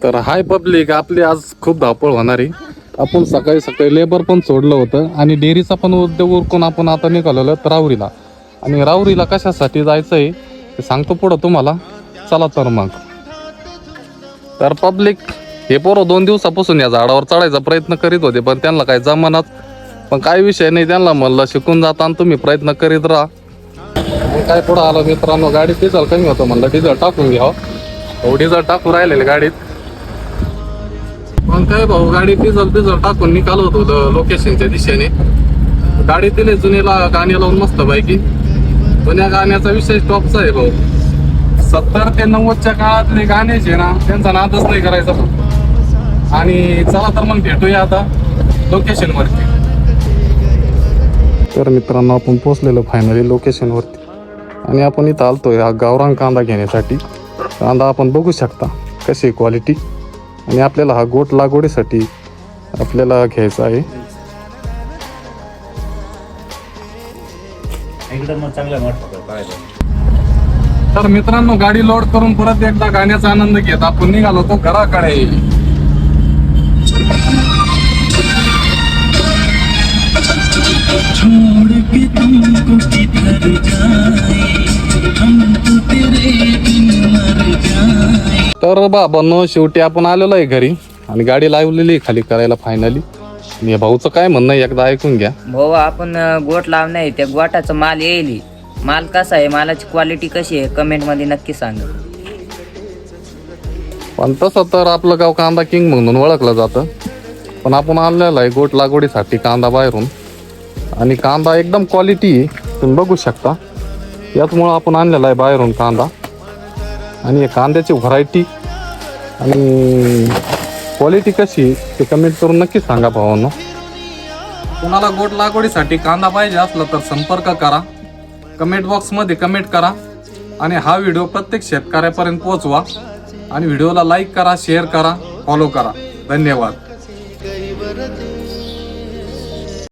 तर हाय पब्लिक आपली आज खूप धावपळ होणार. आहे आपण सकाळी सकाळी लेबर पण सोडलं होतं आणि डेअरीचा पण उद्योग उरकून आपण आता निघालेलो तर राहुरीला. आणि राहुरीला कशासाठी जायचं आहे ते सांगतो पुढं तुम्हाला. चला तर मग. तर पब्लिक हे पोरं दोन दिवसापासून या झाडावर चढायचा प्रयत्न करीत होते पण त्यांना काही जमानात पण काय विषय नाही त्यांना म्हणलं शिकून जाताना तुम्ही प्रयत्न करीत राहा. मग काय पुढं आलं मित्रांनो गाडीत डिझेल कमी होतं म्हणलं डिझेल टाकून घ्यावं हो. हो डिझेल टाकून राहिलेले गाडीत. पण काय भाऊ गाडी डिझेल डिझेल टाकून निघालो होतो लोकेशनच्या दिशेने. गाडी दिली जुनीला गाणे लावून मस्त पैकी. जुन्या गाण्याचा विशेष टॉपचा आहे भाऊ. सत्तर ते नव्वदच्या काळातले गाणे जे ना त्यांचा नादच नाही करायचा भाऊ. आणि चला तर मग भेटूया आता लोकेशन वरती. तर मित्रांनो आपण पोहोचलेलो फायनली लोकेशन वरती. आणि आपण इथं आलतोय हा गावरान कांदा घेण्यासाठी. कांदा आपण बघू शकता कशी क्वालिटी आणि आपल्याला हा गोट लागवडीसाठी आपल्याला घ्यायचा आहे. तर. मित्रांनो गाडी लोड करून परत एकदा गाण्याचा आनंद घेत आपण निघालो तो घराकडे. छोड़ के तुमको तर बाबांनो शेवटी आपण आलेलो आहे घरी आणि गाडी लावलेली आहे खाली करायला फायनली आणि या भाऊचं काय म्हणणं आहे एकदा ऐकून घ्या. भाऊ आपण अं, गोट लावणार आहे त्या गोटाचा माल येईल. माल कसा आहे मालाची क्वालिटी कशी आहे कमेंटमध्ये नक्की सांगा. पण तसं तर आपलं गाव कांदा किंग म्हणून ओळखलं जातं. पण आपण आणलेलं आहे गोट लागवडीसाठी कांदा बाहेरून. आणि कांदा एकदम क्वालिटी तुम्ही बघू शकता. याचमुळं आपण आणलेला आहे बाहेरून कांदा. आणि या कांद्याची व्हरायटी आणि क्वालिटी कशी ते कमेंट करून नक्की सांगा भावांनो. कुणाला गोट लागवडीसाठी कांदा पाहिजे असला तर संपर्क करा. कमेंट बॉक्समध्ये कमेंट करा. आणि हा व्हिडिओ प्रत्येक शेतकऱ्यापर्यंत पोहोचवा. आणि व्हिडिओला लाईक करा शेअर करा फॉलो करा. धन्यवाद.